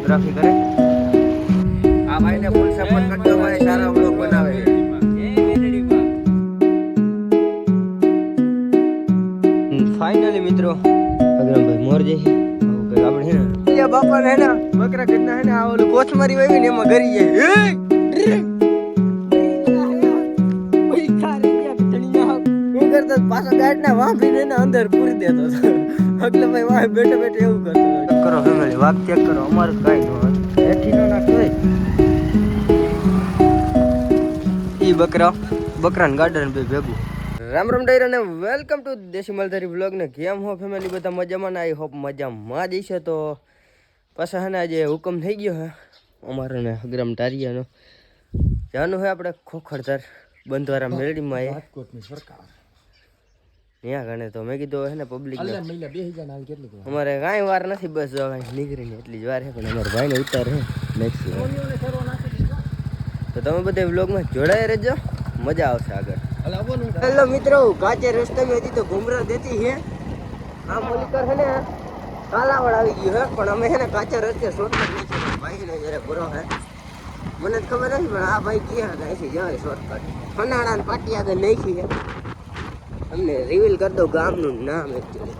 Videography કરે. આ ભાઈને ફૂલ સપોર્ટ કરજો ભાઈ સારા વ્લોગ બનાવે. ફાઇનલી મિત્રો. અગ્રમભાઈ મોરજી. આપણે હે ને? બાપા હે ને બકરા ઘરના હે ને આ ઓલું કોચ મારી વાવી ને એમાં ગરી જાય. પાછો ગાડીના વાંભીને અંદર પૂરી દેતો હતો. એટલે ભાઈ વાહ બેઠે બેઠે એવું કરતો. કરો ફેમિલી વાક ચેક કરો અમારું કાંઈ ન હોય. હેઠી નો નાખતો હોય ઈ બકરા બકરાન ગાર્ડન બે ભેગું. રામ રામ ડાયર અને વેલકમ ટુ દેશી મલધારી વ્લોગ ને કેમ હો ફેમિલી બધા મજામાં ને આઈ હોપ મજામાં જ છે તો પાછા હે આજે હુકમ થઈ ગયો હે અમારો ને હગ્રામ ટારિયાનો. જાનું હે આપણે ખોખડતર બંધવારા મેળડીમાં એ. રાજકોટની સરકાર. ત્યાં ગણે તો મેં કીધું હે ને પબ્લિક અમારે કાંઈ વાર નથી બસ જો કાંઈ નીકળીને એટલી જ વાર છે પણ અમારા ભાઈને ઉતાર હે નેક્સ્ટ તો તમે બધા વ્લોગમાં જોડાઈ રહેજો મજા આવશે આગળ. હાલ મિત્રો કાચે રસ્તે મેં હતી તો ઘુમરા દેતી હે. આ મોલિકર હે ને કાલાવડ આવી ગયું હે પણ અમે હે ને કાચે રસ્તે શોર્ટકટ નથી ભાઈ ને જયારે બરો હે. મને ખબર નથી પણ આ ભાઈ ક્યાં હતા અહીંથી જવાય શોર્ટકટ ફનાડા ને પાટી આગળ નાખી છે અમને રિવીલ કરી દઉં ગામનું નામ એકચ્યુઅલી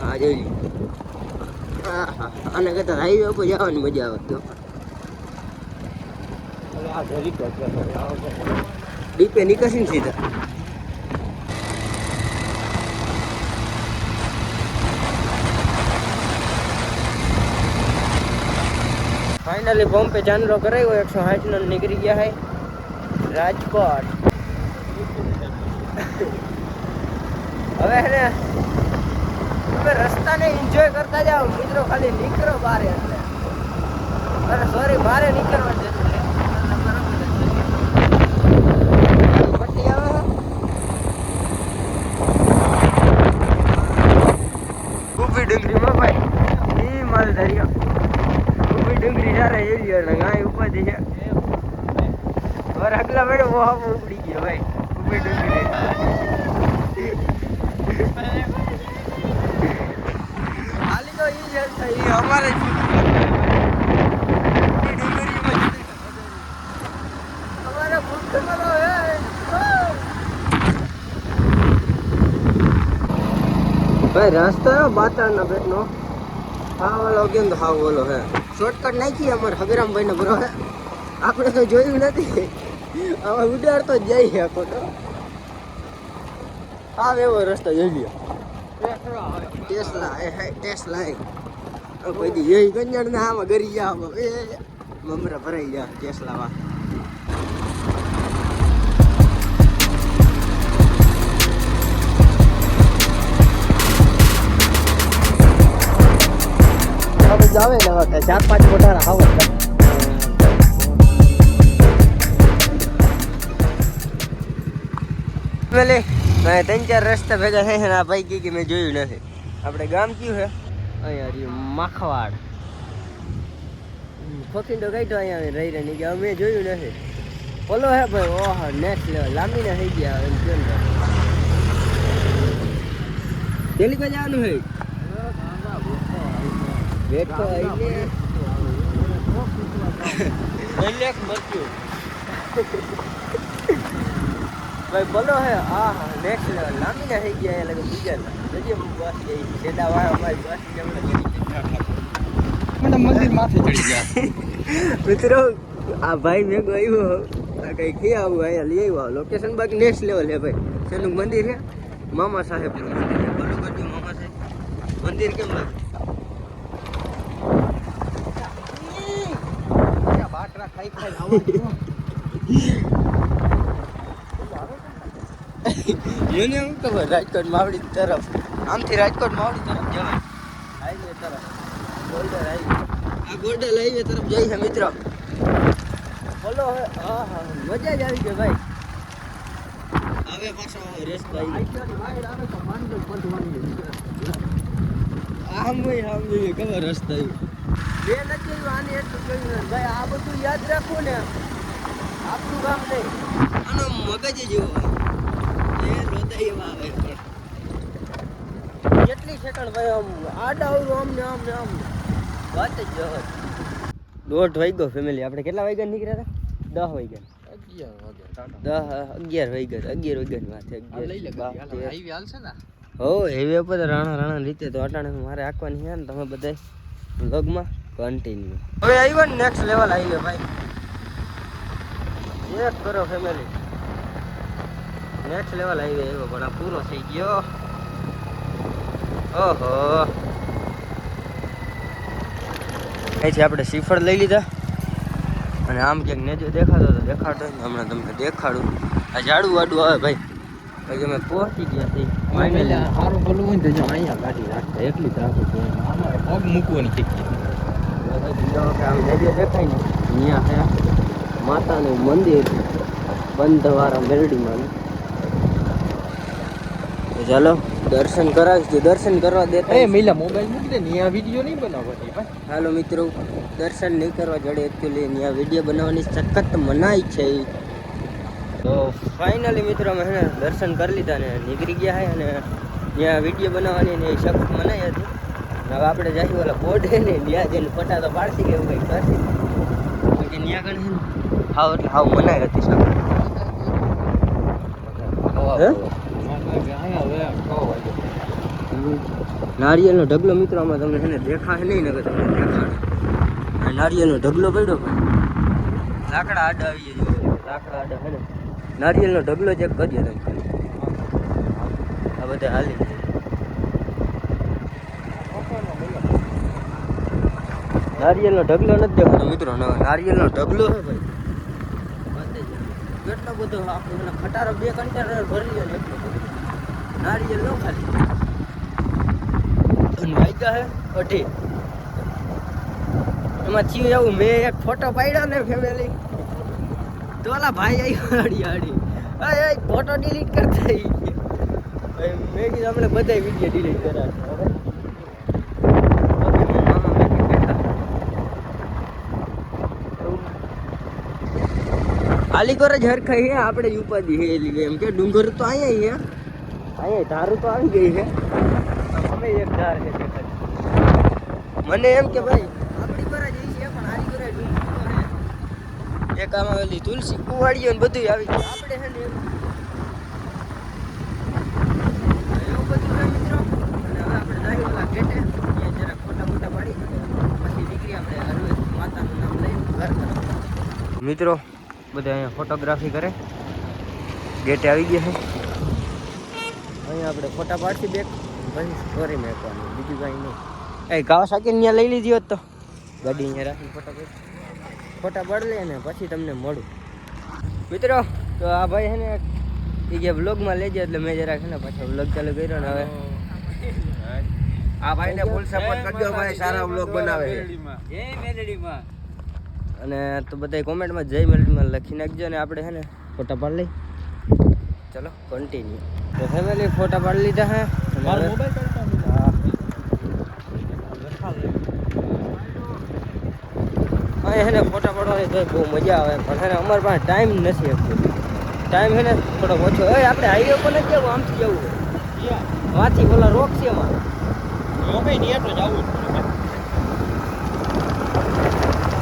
હા જોઈ લ્યો. હા હા આને કરતા હાઈવે ઉપર જવાની મજા આવે તો આ ઘરી તો છે ડીપે નીકળશે ને સીધા. ફાઇનલી પંપે ચાંદલો કરાવ્યો એકસો સાઠ નો નીકળી ગયા હે રાજકોટ. હવે હે ને તમે રસ્તાને એન્જોય કરતા જાઓ મિત્રો ખાલી નીકળો બારે એટલે. અરે સોરી બારે નીકળવા જ પટ્ટી આવે ઊભી ડુંગળીમાં ભાઈ ઈ માલ ધર્યો. ઊભી ડુંગળી સારા એવી એટલે ગાય ઉપાધી છે. રગલા મેળો બહુ ઉપડી ગયો ભાઈ ઊભી ડુંગળી હાલી તો ઈ જ હશે, ઈ અમારે ભાઈ, રસ્તો હે બાતરાના પેટનો હા, ઓલો કેમ તો હા ઓલો હે. શોર્ટકટ નાખી અમારે હગરામભાઈ ને બરો હે આપણે તો જોયું નથી. હવે ઉડાડતો જ છે ખોટો હા એવો રસ્તો જોઈ લ્યો. ટેસ્લા એ હે ટેસ્લા એ એ ગંજણ ના આમાં ગરી જા એ મમરા ભરાઈ ગયા ટેસ્લામાં હવે આવે ને હવે ચાર પાંચ મોટા આવો પેલે મેં ત્રણ ચાર રસ્તા ભેગા છે ને આ ભાઈ કે મેં જોયું નથી. આપણે ગામ કયું છે? અહીંયા રહ્યું માખવાડ. ફકીને તો કાઢ્યો અહીંયા રહી રહી ગયા અમે જોયું નથી. ઓલો હે ભાઈ ઓહ નેક્સ્ટ લેવલ લાંબીને થઈ ગયા એમ કેમ પેલી કોઈ જવાનું હે તો આવીને લેખ મરચ્યું ભાઈ બોલો હે હા હા નેક્સ્ટ લેવલ લાંબીને થઈ ગયા એટલે બીજા હજી બસ એ છેડા વાળા અમારી બસ જમણે મને મંદિર માથે ચડી ગયા. મિત્રો આ ભાઈ મેં આવ્યો આ કઈ ખી આવું અહીંયા લઈ આવ્યો. લોકેશન બાકી નેક્સ્ટ લેવલ હે ભાઈ. શેનું મંદિર છે. મામા સાહેબ બોલો કરજો મામા સાહેબ? મંદિર કેમ લાગે? બાટરા ખાઈ ખાઈ આવવાનું. એને શું ખબર રાજકોટ માવડી તરફ. આમથી રાજકોટ માવડી તરફ જવાય. હાઈવે તરફ. Golden highway. આ ગોલ્ડન હાઈવે તરફ જઈ છે મિત્રો. બોલો હવે. હા હા મજા જ આવી ગઈ ભાઈ. હવે પાછો આવી આમ આમ જોઈએ ખબર રસ્તા બે નથી આની એટલું ને ભાઈ આ બધું યાદ રાખવું ને. આપણું કામ નહીં. આનો મગજ જેવો હોય એ હૃદય એવા આવે પણ કેટલી સેકન્ડ ભાઈ આમ આડા આમ ને આમ ને આમ વાત જ દોઢ વાગ્યો ફેમિલી આપણે કેટલા વાગ્યા નીકળ્યા હતા? દસ વાગ્યા. અગિયાર વાગે દસ અગિયાર વાગ્યા અગિયાર વાગ્યાની વાત અગિયાર હો હેવે પર રાણા રાણા રીતે તો અટાણે મારે આંકવાની છે ને તમે બધા વ્લોગમાં કન્ટિન્યુ હવે આવ્યો ને નેક્સ્ટ લેવલ આવી ભાઈ. એક કરો ફેમિલી નેક્સ્ટ લેવલ આવી ગયો પણ આ પૂરો થઈ ગયો. ઓહો. અહીંથી આપણે શ્રીફળ લઈ લીધા. અને આમ ક્યાંક નેજો દેખાતો તો દેખાડતો હમણાં તમને દેખાડું. આ ઝાડું વાડું આવે ભાઈ. પછી અમે પહોંચી ગયા ફાઇનલી સારું બોલવું હોય ને તો જો અહીંયા ગાડી રાખતા એટલી હોય આમાં પગ મૂકવાની જગ્યા આમ નેજો દેખાય ને અહીંયા માતાનું મંદિર બંધવાળા મેરડીમાં. ચાલો દર્શન કરાવીશ તું દર્શન કરવા દેતા એ મિલા મોબાઈલ મૂકી દે. ને અહીંયા વીડિયો નહીં બનાવવાની ભાઈ હાલો મિત્રો દર્શન નહીં કરવા જડે એકચ્યુઅલી ત્યાં વીડિયો બનાવવાની સખત મનાઈ છે તો ફાઇનલી મિત્રો અમે હે દર્શન કરી લીધા ને નીકળી ગયા હે અને ત્યાં વીડિયો બનાવવાની ને સખત મનાઈ હતી. હવે આપણે જઈએ ઓલા બોર્ડ છે ને ત્યાં જઈને ફટા તો પાડશી કે એવું કંઈક કરશે. બાકી ત્યાં ગણ હાવ એટલે હાવ મનાઈ હતી સખત. હે? નારિયેળનો ઢગલો મિત્રો આમાં તમને છે દેખાય નહીં ને તમને દેખાડે. આ નારિયેળનો ઢગલો પડ્યો લાકડા આડા આવી ગયો લાકડા આડા હે ને. નારિયેળનો ઢગલો ચેક કરીએ તમે આ બધા હાલી. નારિયેળનો ઢગલો નથી દેખાતો મિત્રો. ના નારિયેળનો ઢગલો છે ભાઈ. કેટલો બધો આપણે ખટારો બે કન્ટેનર ભરી લે એટલો લો ખાલી વાગ્યા હે અઢી એમાં થયું એવું, મેં એક ફોટો પાડ્યો ને ફેમિલી તો ઓલા ભાઈ આવી હળી હળી એ ફોટો ડિલીટ કરતા મેં કીધું હમણાં બધા વીડિયો ડિલીટ કર્યા. આલીકોર જ હરખાઈ આપણે ઉપર હે એમ કે ડુંગર તો અહીંયા હે. અહીંયા ધારું તો આવી ગઈ છે અમે એક ધાર છે દેખાય. મને એમ કે ભાઈ આપણી પર જ ઈ છે પણ આલી પર જ ડુંગર તો હે. એક આમાં ઓલી તુલસી કુવાડીઓ ને બધું આવી ગયું આપણે હે ને એવું એવું બધું છે મિત્રો અને હવે આપણે જઈએ ઓલા ગેટે ત્યાં જરાક ફોટા ફોટા પાડી પછી નીકળી આપણે હરવેશ માતાનું નામ લઈને ઘર તરફ. મિત્રો બધા અહીંયા ફોટોગ્રાફી કરે. ગેટે આવી ગયા છે. અહીંયા આપણે ફોટા પાડશી બેક. પછી સ્ટોરી મેકવાની બીજું કાંઈ નહીં. એ કાવાસાકી ત્યાં લઈ લીધી હોત તો. ગાડી અહીંયા રાખી ફોટા પાડી ફોટા પાડી લે ને પછી તમને મળું. મિત્રો તો આ ભાઈ છે ને એ જે વ્લોગમાં લેજે એટલે મેં જરાક છે ને પાછો વ્લોગ ચાલુ કર્યો ને હવે. આ ભાઈને ફૂલ સપોર્ટ કરજો ભાઈ સારા વ્લોગ બનાવે. છે અને તો બધા કોમેન્ટમાં જય મેલડીમાં લખી નાખજો ને આપણે છે ને ફોટા પાડી લઈ. ચલો કન્ટિન્યુ તો ફેમિલી ફોટા પાડી લીધા હે. એને મારો મોબાઈલ કરતા હા. અહીં છે ને ફોટા પાડવાની તો બહુ મજા આવે પણ છે ને અમારી પાસે ટાઈમ નથી આપતો ટાઈમ છે ને થોડો ઓછો. એ આપણે હાઈવે પર નથી જવું આમથી જવું. વાથી પેલા રોક છે એમાં મોબાઈલ નહીં એટલો જ આવું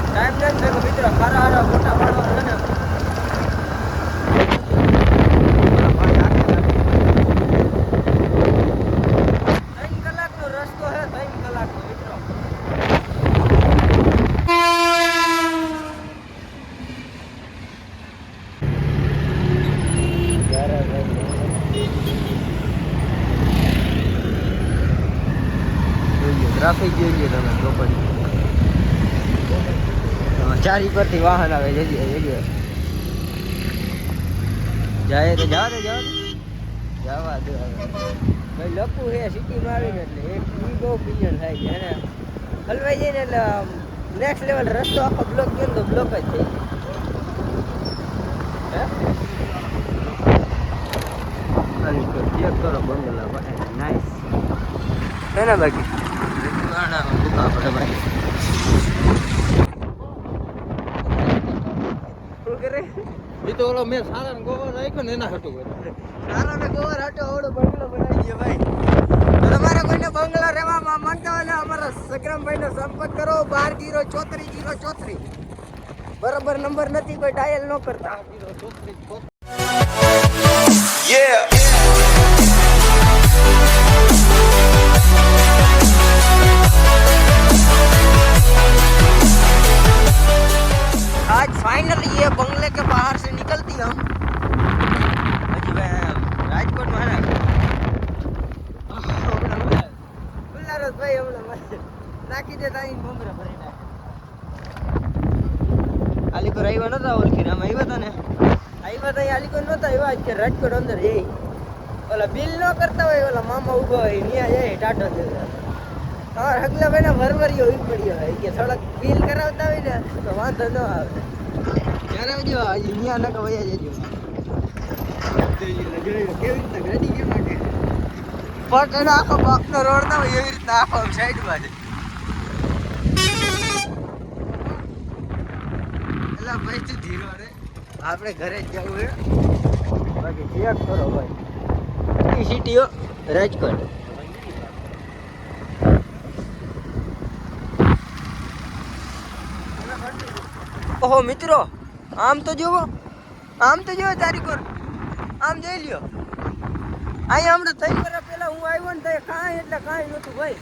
ટાઈમ નથી થયો મિત્રો. સારા હારા ફોટા પાડવા છે ને ત્રણ કલાકનો રસ્તો છે ત્રણ કલાકનો મિત્રો જોઈએ ટ્રાફિક જોઈએ તમે ચોપડી ચારી પરથી વાહન આવે જગ્યાએ જગ્યાએ જાય તો જવા જવા જવા દે ભાઈ લખું છે સિટીમાં આવીને એટલે એક ઈ બહુ ક્લિયર થાય છે એને હલવાઈ જઈને એટલે નેક્સ્ટ લેવલ રસ્તો આખો બ્લોક ગયો તો બ્લોક જ થઈ ચેક કરો બંગલા નાઈસ હે બાકી? કરે એ તો ઓલો મેં સારા ને રાખ્યો ને એના હતું સારા ને ગોવાર હાટો આવડો બંગલો બનાવી દે ભાઈ તમારે કોઈને બંગલા રહેવામાં માનતા હોય ને અમારા સગ્રામભાઈનો સંપર્ક કરો બાર જીરો ચોત્રીસ જીરો ચોત્રીસ બરાબર. નંબર નથી ડાયલ ન કરતા आज फाइनली ये बंगले के बाहर से निकलती हम हजी भाई राजकोट में है ना ઉલ્લારસ ભાઈ હમણાં નાખી દેતા અહીં બમરા ભરી નાખે આલીકો આવ્યા નતા ઓળખીને આમ આવ્યા હતા ને આવ્યા હતા આલીકો નતા આવ્યા આજ કે રાજકોટ અંદર જઈ ઓલા બિલ ન કરતા હોય ઓલા મામા ઉભો હોય ત્યાં જાય ટાટો દે તમારે હગલા ભાઈ ના વરવરીઓ ઉઈ પડ્યો હોય કે થોડાક બિલ કરાવતા હોય ને તો વાંધો ન આવે કરાવજો હજી ત્યાં નકા વયા જજો. પટ એનો આખો બાપનો રોડ ના હોય એવી રીતના આખો સાઈડમાં છે. એલા ભાઈ તું ધીરો રે આપણે ઘરે જ જવું હે બાકી ચેક કરો ભાઈ. સિટીઓ રાજકોટ. ઓહો, મિત્રો. આમ તો જોવો આમ તો જોવો તારીખો આમ જોઈ લ્યો અહીંયા હમણાં ત્રણ વર્ષ પહેલા હું આવ્યો ને તો કાંઈ એટલે કાંઈ નહોતું ભાઈ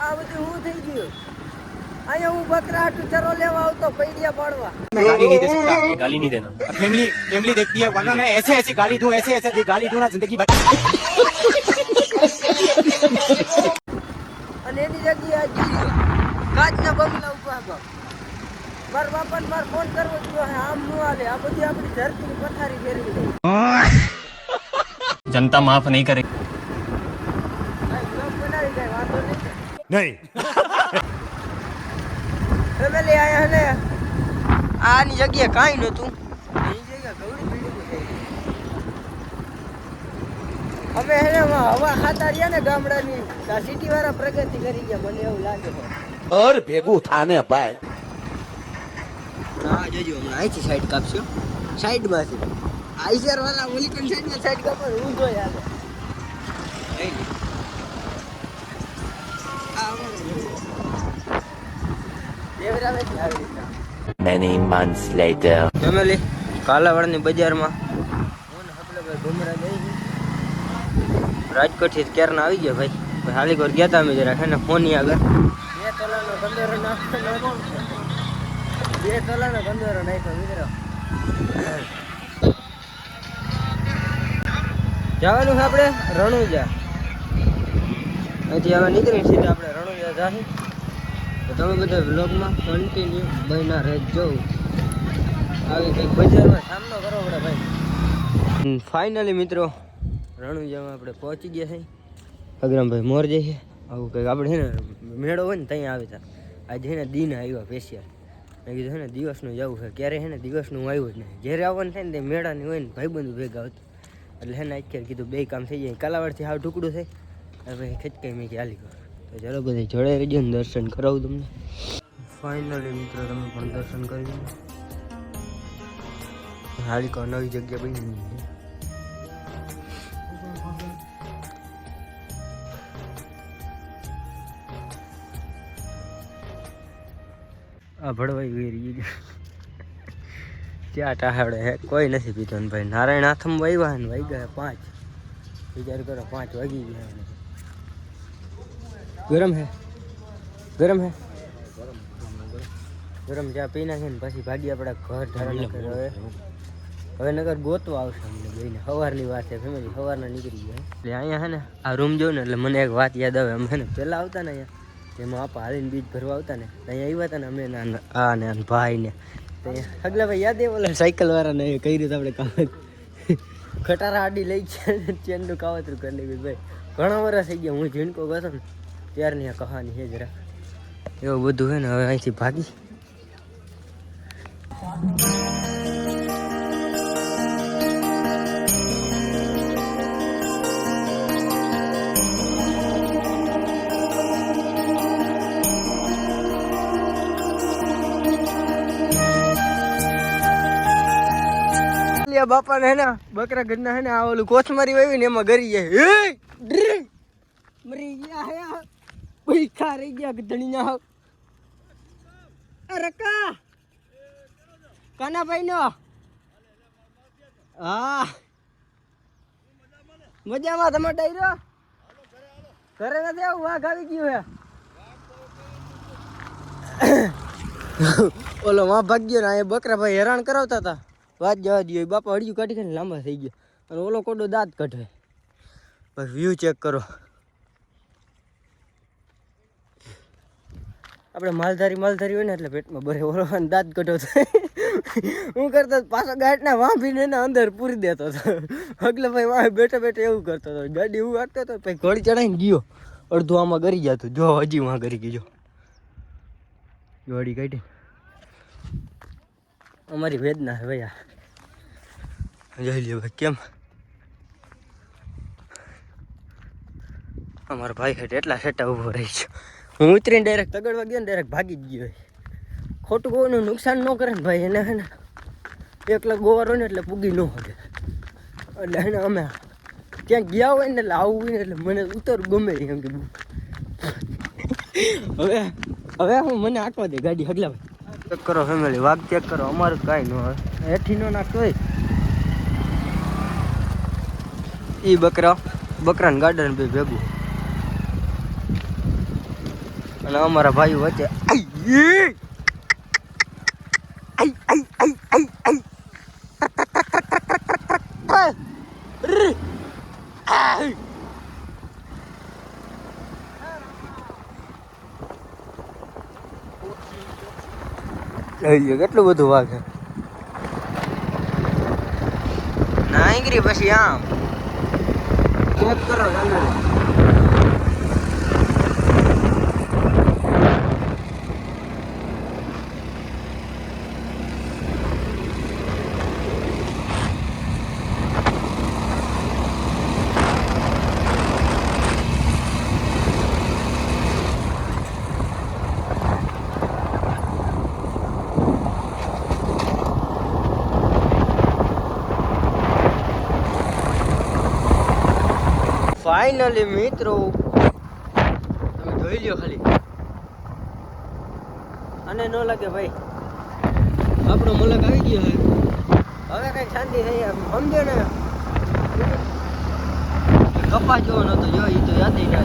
આ બધું હું થઈ ગયું અહીંયા હું બકરા હાટું ચરો લેવા આવતો પૈડિયા પાડવા गाली नहीं दे सकता गाली नहीं देना फैमिली फैमिली देखती है वरना मैं ऐसे ऐसे गाली दूं ऐसे ऐसे गाली दूं ना जिंदगी भर અને એની જગ્યાએ આ જીરીઓ કાચના બંગલા ઉભા ગયો મારા બાપાને મારે ફોન કરવો જો આમ ન હાલે. આ બધી આપણી ધરતીની પથારી ફેરવી જનતા માફ નહીં કરે. નહીં. ફેમિલી આયા ને? આની જગ્યાએ કાંઈ અમે હે હવા ખાતા ને ગામડાની. સિટી વાળા પ્રગતિ કરી ગયા મને એવું લાગે ઓર ભેગું થાને ભાઈ. હા જોજો હમણાં અહીંથી સાઈડ કાપશો સાઈડમાંથી આઈસર વાળા ઓલી પણ સાઈડમાં સાઈડ કાપો હું જો યાર Many months later. ફેમિલી કાલાવાડની બજારમાં હું ને હબલાભાઈ ઘુમરા જઈ રાજકોટથી ક્યારના આવી ગયા ભાઈ ભાઈ હાલી કોર ગયા તા અમે જરા હે ને ફોની આગળ બે તલાનો નાખ્યો મિત્રો જવાનું આપણે રણુજા. અહીંથી હવે નીકળી સીધા આપણે રણુજા જાહી. તો તમે બધા બ્લોગમાં કન્ટિન્યુ બન્યા રહેજો. આવી કંઈક બજારમાં સામનો કરવો પડે ભાઈ. ફાઇનલી મિત્રો, રણુજામાં આપણે પહોંચી ગયા છે અગ્રમભાઈ મોર જઈએ આવું કંઈક આપણે છે ને મેળો હોય ને ત્યાં આવી તા. આજે ને દિન આવ્યા સ્પેશિયલ મેં કીધું છે ને, દિવસનું જવું છે. ક્યારે છે ને, દિવસનું આવ્યું જ નહીં. જ્યારે આવવાનું થાય ને તે મેળાની હોય ને, ભાઈબંધુ ભેગા હતું એટલે છે ને અત્યારે કીધું બે કામ થઈ જાય. કાલાવાડથી હાવ ટુકડું થાય હવે ખેંચકાઈ મેં કે હાલી ગયો તો ચાલો બધા જોડે રહીજો ને, દર્શન કરાવું તમને. ફાઇનલી મિત્રો, તમે પણ દર્શન કરી દો હાલિકો નવી જગ્યા બની ભડવાઈ ગઈ રહી ક્યાં ટાહડે હે? કોઈ નથી પીતો ને ભાઈ. નારાયણ આથમ વાગ્યા ને વાઈ ગયા પાંચ. વિચાર કરો પાંચ વાગી ગયા ગરમ હે? ગરમ હે? ગરમ ચા પી નાખે ને પછી ભાગી આપણા ઘર ધારણ હવે. હવે નગર ગોતવા આવશે અમને બેને સવારની વાત છે ફેમિલી. સવારના નીકળી ગયા. એટલે અહીંયા હે ને આ રૂમ જોઉં ને એટલે મને એક વાત યાદ આવે. અમે ને પહેલાં આવતા ને અહીંયા. એમાં આપા હાલીને બીજ ભરવા આવતા ને અહીંયા આવ્યા હતા ને અમે ના આ ને ભાઈ ને. હગલા ભાઈ યાદ એ ઓલા સાયકલ વાળાને કઈ રીતે આપણે કામ. ખટારા આડી લઈ ગયા ચેનનું કાવતરું કરી લીધું ભાઈ ઘણા વર્ષ થઈ ગયા, હું ઝીણકો ગયો ને, ત્યારની આ કહાની છે જરા. એવું બધું હોય ને, હવે અહીંથી ભાગી. બાપા ને હેના બકરા ઘરના હે ને આ ઓલું કોથમારી વાવી ને એમાં ગરી જાય. હે! મરી ગયા હે પૈસા રહી ગયા ગધણીના ના અરે કા કાનાભાઈ નો હા. મજામાં તમે ડાયરો ઘરે નથી આવું? વાઘ આવી ગયું હે. ઓલો માં ભાગ્યો ને એ બકરા ભાઈ હેરાન કરાવતા હતા. વાત જવા દઈએ બાપા હળિયું કાઢી કાઢીને લાંબા થઈ ગયા. અને ઓલો કોડો દાંત કાઢે. બસ વ્યૂ ચેક કરો. આપણે માલધારી માલધારી હોય ને એટલે પેટમાં બરે ઓલો દાંત કાઢો થાય હું કરતો પાછો ગાંઠના વાંભીને એના અંદર પૂરી દેતો હતો અગલે ભાઈ વાંહે બેઠે બેઠે એવું કરતો હતો ગાડી એવું વાંચતો હતો પછી ઘોડી ચડાવીને ગયો. અડધું આમાં ગરી જતું. જો હજી વાં ગરી ગયો. ગાડી કાઢી. અમારી વેદના છે ભાઈ જઈ લ્યો ભાઈ, કેમ? અમારો ભાઈ હેઠ એટલા સેટા ઊભો રહી છે હું ઉતરીને ડાયરેક્ટ તગડવા ગયો ને ડાયરેક્ટ ભાગી ગયો ખોટું કોઈનું નુકસાન ન કરે ને ભાઈ, એને હે ને એકલા ગોવારો ને એટલે પૂગી ન શકે. એટલે એને અમે ક્યાંક ગયા હોય ને એટલે આવું ને એટલે મને ઉતર ગમે એમ કે હવે હવે હું મને આંકવા દે ગાડી હગલા ભાઈ. ચેક કરો ફેમિલી વાઘ ચેક કરો અમારું કાંઈ ન હોય. હેઠી નો નાખતો હોય એ બકરા બકરાને ગાર્ડન ભાઈ ભેગું. અને અમારા ભાઈઓ વચ્ચે આઈ! યે! આઈ આઈ આઈ આઈ આઈ આય! રી! આય! જોઈ લ્યો કેટલું બધું વાગે નાંગરી પછી આમ ચેક કરો ચાલો ફાઇનલી મિત્રો. તમે જોઈ લ્યો ખાલી. અને ન લાગે ભાઈ. આપણો મલક આવી ગયો હવે હવે કઈ શાંતિ થઈ સમજો ને. કપા જેવો નતો જો એ તો યાદ ના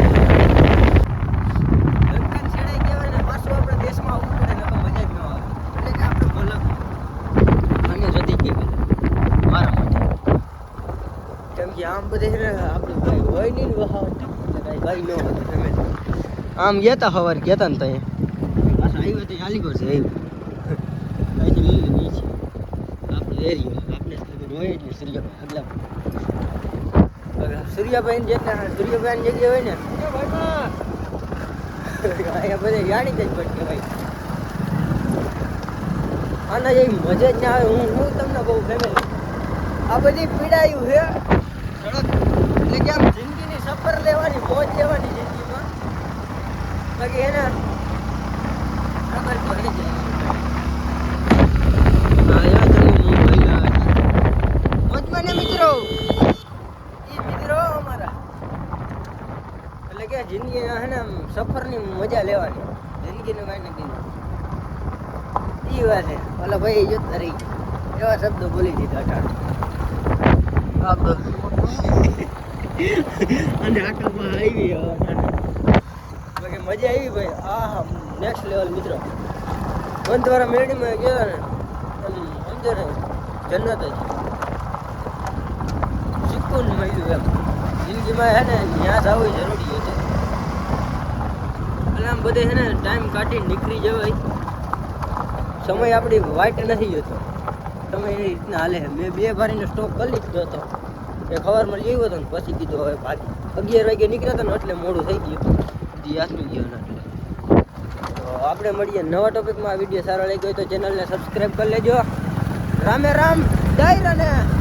આમ બધે આપણે હોય નહીં ને ભાઈ ન હોય family. આમ ગયા તા સવાર ગયા તા ને ત્યાં પાછા આવ્યો તો ચાલી ગયો છે આવ્યું લીલી નીચે આપણો એરિયો આપણે હોય એટલે નહીં સૂર્યાભાઈ આગલા હવે સૂર્યાભાઈ જેટલા સૂર્યાભાઈ જગ્યા હોય ને અહીંયા બધે જાણી જ પડકે ભાઈ આના જેવી મજા જ ના આવે. હું હું તમને બહુ ફેમિલી આ બધી પીડાયું છે સડક એટલે કે આમ જિંદગીની સફર લેવાની મોજ લેવાની જિંદગીમાં. બાકી એને ખબર પડી જાય. મોજમાં ને મિત્રો? એ મિત્રો અમારા. એટલે કે જિંદગી હે ને સફરની મજા લેવાની. જિંદગીનું કાંઈ નક્કી એ વાત છે. ઓલા ભાઈ જોતા રહી એવા શબ્દો બોલી દીધા અટાણ અને આટલામાં આવી બાકી મજા આવી ભાઈ. આ હા નેક્સ્ટ લેવલ મિત્રો. બંધવાળા મેળીમાં ગયા ને ને જન્નત જ સુકૂન મળ્યું એમ. જિંદગીમાં હે ને ત્યાં જવું જરૂરી છે એટલે આમ બધે છે ને ટાઈમ કાઢી નીકળી જવાય. સમય આપણી વાઈટ નથી જતો. તમે એ રીતના હાલે. મેં બે ભારીનો સ્ટોક કરી લીધો હતો. એ ખબરમાં જોયું હતો ને પછી કીધું, હવે પાછી અગિયાર વાગે નીકળ્યા હતા ને એટલે મોડું થઈ ગયું. હજી યાદનું ગયો ને એટલે. તો આપણે મળીએ નવા ટોપિકમાં વીડિયો સારો લાગ્યો હોય તો ચેનલને સબસ્ક્રાઈબ કરી લેજો. રામે રામ, ડાયરાને!